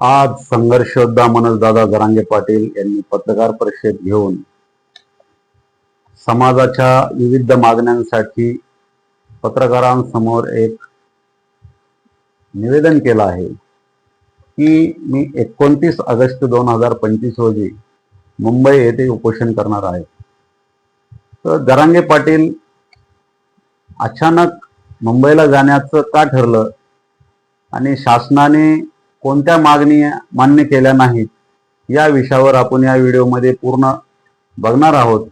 आज संघर्ष योद्धा मनसदादा जरांगे पाटील यांनी पत्रकार परिषद घेऊन समाजाच्या विविध मागण्यांसाठी पत्रकारांसमोर एक निवेदन केलं आहे की मी एकोणतीस ऑगस्ट दोन हजार पंचवीस रोजी मुंबई येथे उपोषण करणार आहे. तर जरांगे पाटील अचानक मुंबईला जाण्याचं का ठरलं आणि शासनाने कोणत्या मागणी मान्य केल्या नाहीत या विषयावर आपण या व्हिडिओमध्ये पूर्ण बघणार आहोत.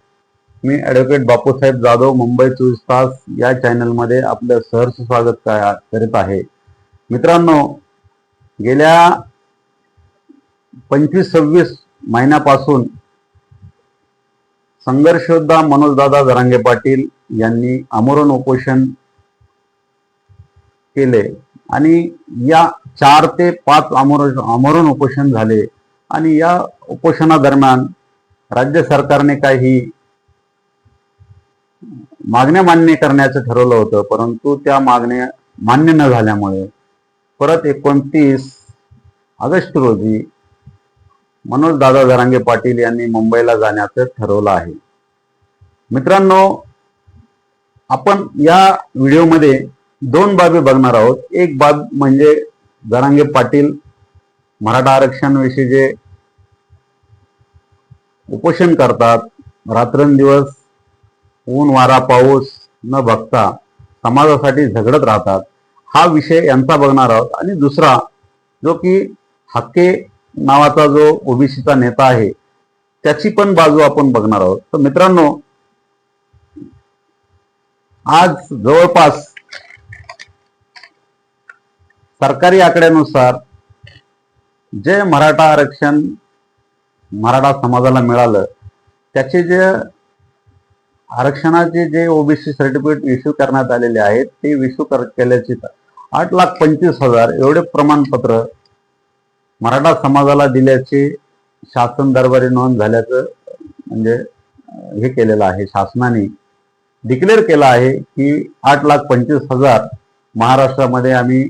मी ॲडव्होकेट बापूसाहेब जाधव मुंबई चोवीस तास या चॅनलमध्ये आपलं सहर्ष स्वागत करीत आहे. मित्रांनो गेल्या पंचवीस सव्वीस महिन्यापासून संघर्षोद्धा मनोजदादा जरांगे पाटील यांनी आमरण उपोषण केले आणि या चार ते पाच आमरण आमरण उपोषण झाले. आणि या उपोषणादरम्यान राज्य सरकारने काही मागण्या मान्य करण्याचं ठरवलं होतं. परंतु त्या मागण्या मान्य न झाल्यामुळे परत एकोणतीस ऑगस्ट रोजी मनोज दादा जरांगे पाटील यांनी मुंबईला जाण्याचं ठरवलं आहे. मित्रांनो आपण या व्हिडिओमध्ये दोन बाबी बघणार आहोत. एक बाब म्हणजे जरांगे पाटील मराठा आरक्षणाविषयी जे उपोषण करतात रात्रंदिवस ऊन वारा पाऊस न बघता समाजासाठी झगडत राहतात. हा विषय यांचा बघणार आहोत. आणि दुसरा जो की हक्के नावाचा जो ओबीसीचा नेता आहे त्याची पण बाजू आपण बघणार आहोत. तर मित्रांनो आज जवळपास सरकारी आकड्यानुसार जे मराठा आरक्षण मराठा समाजाला मिळालं त्याचे जे आरक्षणाचे जे ओबीसी सर्टिफिकेट इश्यू करण्यात आलेले आहेत ते इश्यू कर केल्याचे आठ लाख पंचवीस हजार एवढे प्रमाणपत्र मराठा समाजाला दिल्याचे शासन दरबारी नोंद झाल्याचं म्हणजे हे केलेलं आहे. शासनाने डिक्लेअर केलं आहे की आठ लाख पंचवीस हजार महाराष्ट्रामध्ये आम्ही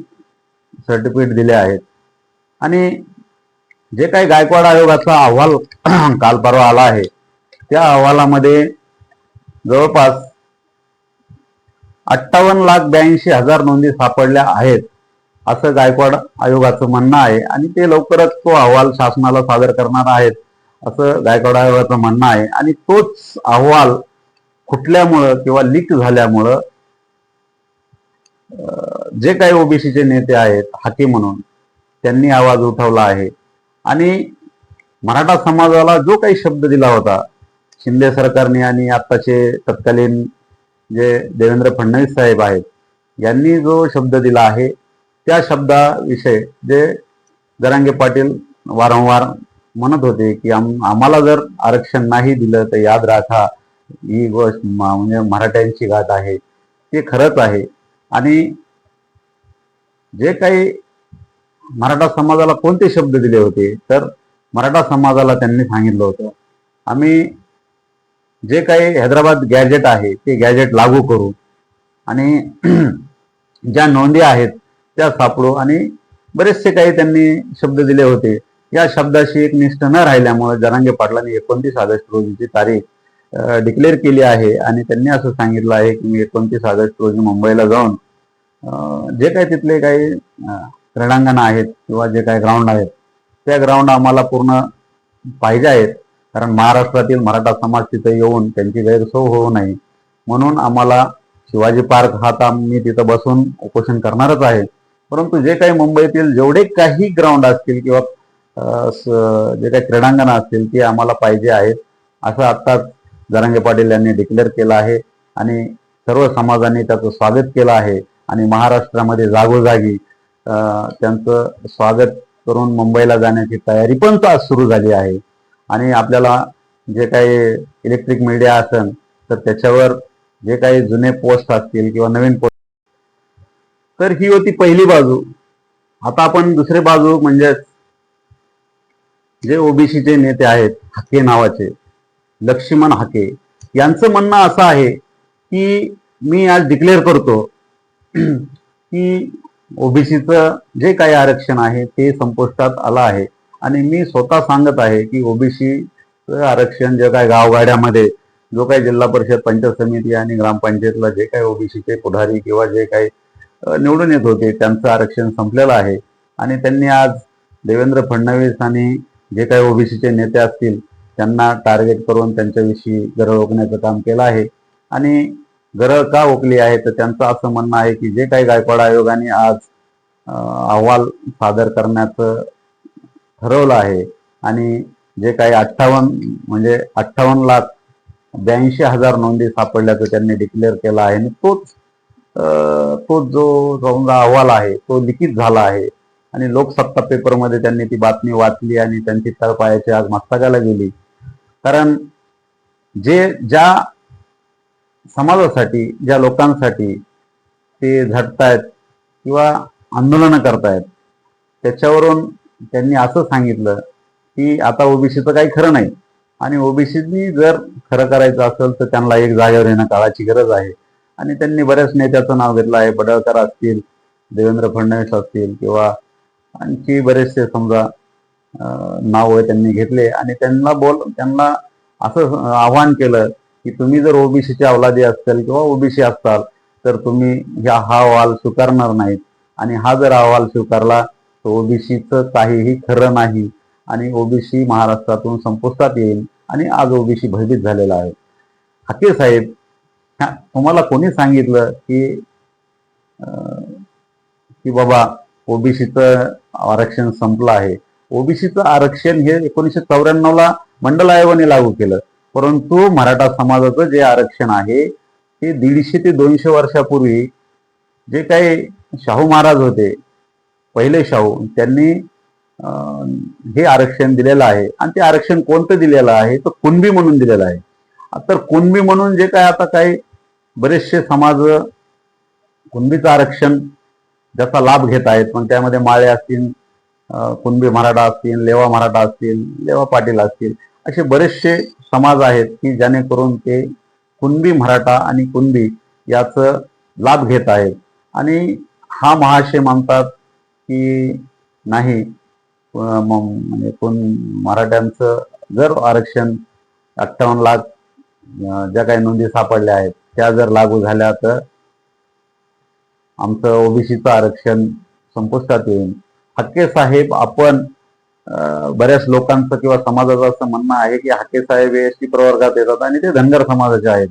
सर्टिफिकेट दिले आहेत. आणि जे काही गायकवाड आयोगाचा अहवाल काल परवा आला आहे त्या अहवालामध्ये जवळपास अठ्ठावन्न लाख ब्याऐंशी हजार नोंदी सापडल्या आहेत असं गायकवाड आयोगाचं म्हणणं आहे. आणि ते लवकरच तो अहवाल शासनाला सादर करणार आहेत असं गायकवाड आयोगाचं म्हणणं आहे. आणि तोच अहवाल फुटल्यामुळं किंवा लीक झाल्यामुळं जे काही ओबीसीचे नेते आहेत हाके म्हणून त्यांनी आवाज उठवला आहे. आणि मराठा समाजाला जो काही शब्द दिला होता शिंदे सरकारने आणि आत्ताचे तत्कालीन जे देवेंद्र फडणवीस साहेब आहेत यांनी जो शब्द दिला आहे त्या शब्दाविषयी जे जरांगे पाटील वारंवार म्हणत होते की आम- आम्हाला जर आरक्षण नाही दिलं तर याद राखा ही गोष्ट म्हणजे मराठ्यांची गाठ आहे ते खरंच आहे. आणि जे काही मराठा समाजाला कोणते शब्द दिले होते तर मराठा समाजाला त्यांनी सांगितलं होतं. आम्ही जे काही हैदराबाद गॅजेट आहे ते गॅजेट लागू करू. आणि ज्या नोंदी आहेत त्या सापडू. आणि बरेचसे काही त्यांनी शब्द दिले होते. या शब्दाशी एक निष्ठ न राहिल्यामुळे जरांगे पाटलांनी एकोणतीस ऑगस्ट रोजीची तारीख डिक्लेअर केली आहे. आणि त्यांनी असं सांगितलं आहे की मी एकोणतीस ऑगस्ट रोजी मुंबईला जाऊन जे काही तिथले काही क्रीडांगण आहेत किंवा जे काही ग्राउंड आहेत त्या ग्राउंड आम्हाला पूर्ण पाहिजे आहेत. कारण महाराष्ट्रातील मराठा समाज तिथे येऊन त्यांची गैरसोय होऊ नये. म्हणून आम्हाला शिवाजी पार्क हा आता मी तिथं बसून उपोषण करणारच आहे. परंतु जे काही मुंबईतील जेवढे काही ग्राउंड असतील किंवा स- जे काही क्रीडांगण असतील ते आम्हाला पाहिजे आहेत. असं आत्ताच जरांगे पाटील यांनी डिक्लेअर केलं आहे आणि सर्व समाजाने त्याचं स्वागत केलं आहे. आणि महाराष्ट्रामध्ये जागोजागी त्यांचं स्वागत करून मुंबईला जाण्याची तयारी पण आज सुरू झाली आहे. आणि आपल्याला जे काही इलेक्ट्रिक मीडिया असेल तर त्याच्यावर जे काही जुने पोस्ट असतील किंवा नवीन पोस्ट तर ही होती पहिली बाजू. आता आपण दुसरी बाजू म्हणजे जे ओबीसीचे नेते आहेत हाके नावाचे लक्ष्मण हाके यांचं म्हणणं असं आहे की मी आज डिक्लेअर करतो की ओबीसीचं जे काही आरक्षण आहे ते संपुष्टात आलं आहे. आणि मी स्वतः सांगत आहे की ओबीसी आरक्षण जे काय गावगाड्यामध्ये जो काही जिल्हा परिषद पंचायत समिती आणि ग्रामपंचायतला जे काही ओबीसीचे पुढारी किंवा जे काही निवडून येत होते त्यांचं आरक्षण संपलेलं आहे. आणि त्यांनी आज देवेंद्र फडणवीस आणि जे काही ओबीसीचे नेते असतील त्यांना टार्गेट करून त्यांच्याविषयी गरळ ओकण्याचं काम केलं आहे. आणि गरळ का ओकली आहे? तर त्यांचं असं म्हणणं आहे की जे काही गायकवाड आयोगाने आज अहवाल सादर करण्याचं ठरवलं आहे आणि जे काही अठ्ठावन्न म्हणजे अठ्ठावन्न लाख ब्याऐंशी हजार नोंदी सापडल्याचं त्यांनी डिक्लेअर केला आहे आणि तोच तो जो समजा अहवाल आहे तो लिखित झाला आहे. आणि लोकसत्ता पेपरमध्ये त्यांनी ती बातमी वाचली आणि त्यांची तळपायाची आज मस्तकाला गेली. कारण जे ज्या समाजासाठी ज्या लोकांसाठी ते झटतायत किंवा आंदोलनं करतायत त्याच्यावरून त्यांनी असं सांगितलं की आता ओबीसीचं काही खरं नाही. आणि ओबीसीनी जर खरं करायचं असेल तर त्यांना एक जागेवर येणं काळाची गरज आहे. आणि त्यांनी बऱ्याच नेत्याचं नाव घेतलं आहे. पडळकर असतील देवेंद्र फडणवीस असतील किंवा आणखी बरेचसे समजा नाव त्यांनी घेतले. आणि त्यांना बोल त्यांना असं आव्हान केलं की तुम्ही जर ओबीसीचे अवलादी असाल किंवा ओबीसी असाल तर तुम्ही ह्या हा अहवाल स्वीकारणार नाहीत. आणि हा जर अहवाल स्वीकारला तर ओबीसीचं काहीही खरं नाही आणि ओबीसी महाराष्ट्रातून संपुष्टात येईल आणि आज ओबीसी भयभीत झालेला आहे. हाके साहेब तुम्हाला कोणी सांगितलं की की बाबा ओबीसीचं आरक्षण संपलं आहे? ओबीसीचं आरक्षण हे एकोणीसशे चौऱ्याण्णव ला मंडल आयोगाने लागू केलं. परंतु मराठा समाजाचं जे आरक्षण आहे ते दीडशे ते दोनशे वर्षापूर्वी जे काही शाहू महाराज होते पहिले शाहू त्यांनी हे आरक्षण दिलेलं आहे. आणि ते आरक्षण कोणतं दिलेलं आहे? तर कुणबी म्हणून दिलेलं आहे. तर कुणबी म्हणून जे काय आता काही बरेचसे समाज कुणबीचं आरक्षण ज्याचा लाभ घेत आहेत पण त्यामध्ये माळे असतील कुणबी मराठा असतील लेवा मराठा असतील लेवा पाटील असतील असे बरेचसे समाज आहेत की जेणेकरून ते कुणबी मराठा आणि कुणबी याचं लाभ घेत आहेत. आणि हा महाशय मानतात की नाही म्हणजे कोण मराठ्यांचं जर आरक्षण अठ्ठावन्न लाख ज्या काही नोंदी सापडल्या आहेत त्या जर लागू झाल्या तर आमचं ओबीसीचं आरक्षण संपुष्टात येईल. हक्के साहेब आपण बऱ्याच लोकांचं किंवा समाजाचं असं म्हणणं आहे की हाके साहेब हे एसटी प्रवर्गात येतात आणि ते धनगर समाजाचे आहेत.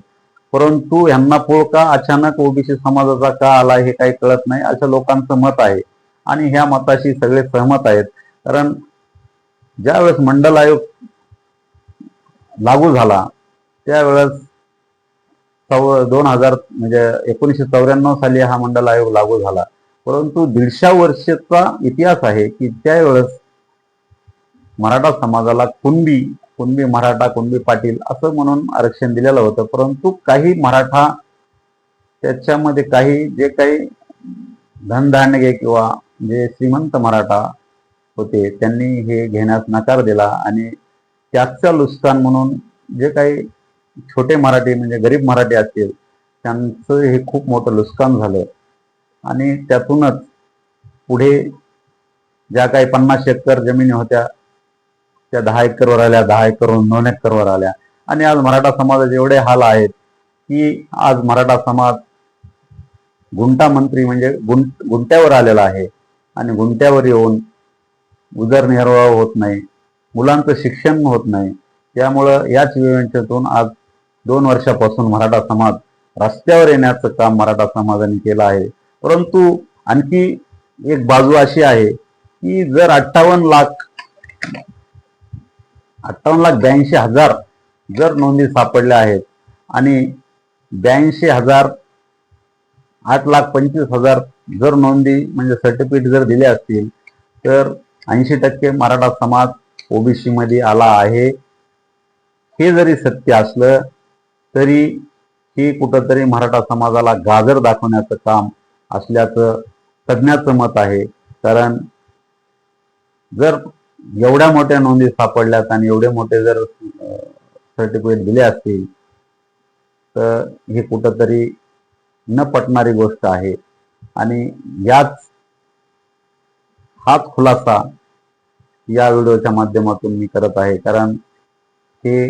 परंतु ह्यांना पोळ का अचानक ओबीसी समाजाचा का आला हे काही कळत नाही अशा लोकांचं मत आहे. आणि ह्या मताशी सगळे सहमत आहेत. कारण ज्यावेळेस मंडल आयोग लागू झाला त्यावेळेस चौ दोन हजार म्हणजे एकोणीसशे चौऱ्याण्णव साली हा मंडल आयोग लागू झाला. परंतु दीडशा वर्षाचा इतिहास आहे की त्यावेळेस मराठा समाजाला कुणबी कुणबी मराठा कुणबी पाटील असं म्हणून आरक्षण दिलेलं होतं. परंतु काही मराठा त्याच्यामध्ये काही जे काही धनधान्य किंवा जे श्रीमंत मराठा होते त्यांनी हे घेण्यास नकार दिला आणि त्याचं नुकसान म्हणून जे काही छोटे मराठी म्हणजे गरीब मराठी असतील त्यांचं हे खूप मोठं नुकसान झालं. आणि त्यातूनच पुढे ज्या काही पन्नास एकर जमिनी होत्या त्या दहा एकरवर आल्या दहा एकरवरून दोन एकरवर आल्या. आणि आज मराठा समाजाचे एवढे हाल आहेत की आज मराठा समाज गुंटा मंत्री म्हणजे गुंट गुंट्यावर आलेला आहे. आणि गुंट्यावर येऊन उदरनिर्वाह होत नाही मुलांचं शिक्षण होत नाही. त्यामुळं याच विवंचेतून आज दोन वर्षापासून मराठा समाज रस्त्यावर येण्याचं काम मराठा समाजाने केलं आहे. परंतु आणखी एक बाजू अशी आहे की जर अठ्ठावन्न लाख अठ्ठावन्न लाख ब्याऐंशी हजार जर नोंदी सापडल्या आहेत आणि ब्याऐंशी हजार आठ लाख पंचवीस हजार जर नोंदी म्हणजे सर्टिफिकेट जर दिले असतील तर ऐंशी टक्के मराठा समाज ओबीसी मध्ये आला आहे. हे जरी सत्य असलं तरी हे कुठंतरी मराठा समाजाला गाजर दाखवण्याचं काम असल्याचं तज्ज्ञाचं मत आहे. कारण जर एवढ्या मोठ्या नोंदी सापडल्यात आणि एवढे मोठे जर सर्टिफिकेट दिले असतील तर हे कुठंतरी न पटणारी गोष्ट आहे. आणि याच हाच खुलासा या व्हिडिओच्या माध्यमातून मी करत आहे. कारण हे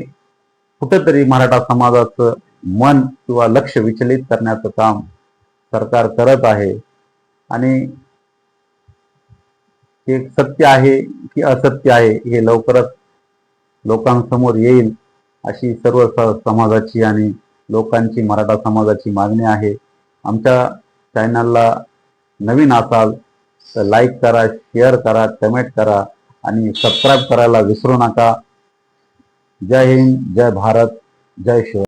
कुठंतरी मराठा समाजाचं मन किंवा लक्ष विचलित करण्याचं काम सरकार करत आहे. आणि हे सत्य आहे की असत्य आहे हे लवकरच लोकांसमोर येईल अशी सर्व समाजाची आणि लोकांची मराठा समाजाची मागणी आहे. आमच्या चॅनलला नवीन असाल तर लाईक करा शेअर करा कमेंट करा आणि सबस्क्राईब करायला विसरू नका. जय हिंद जय भारत जय शिव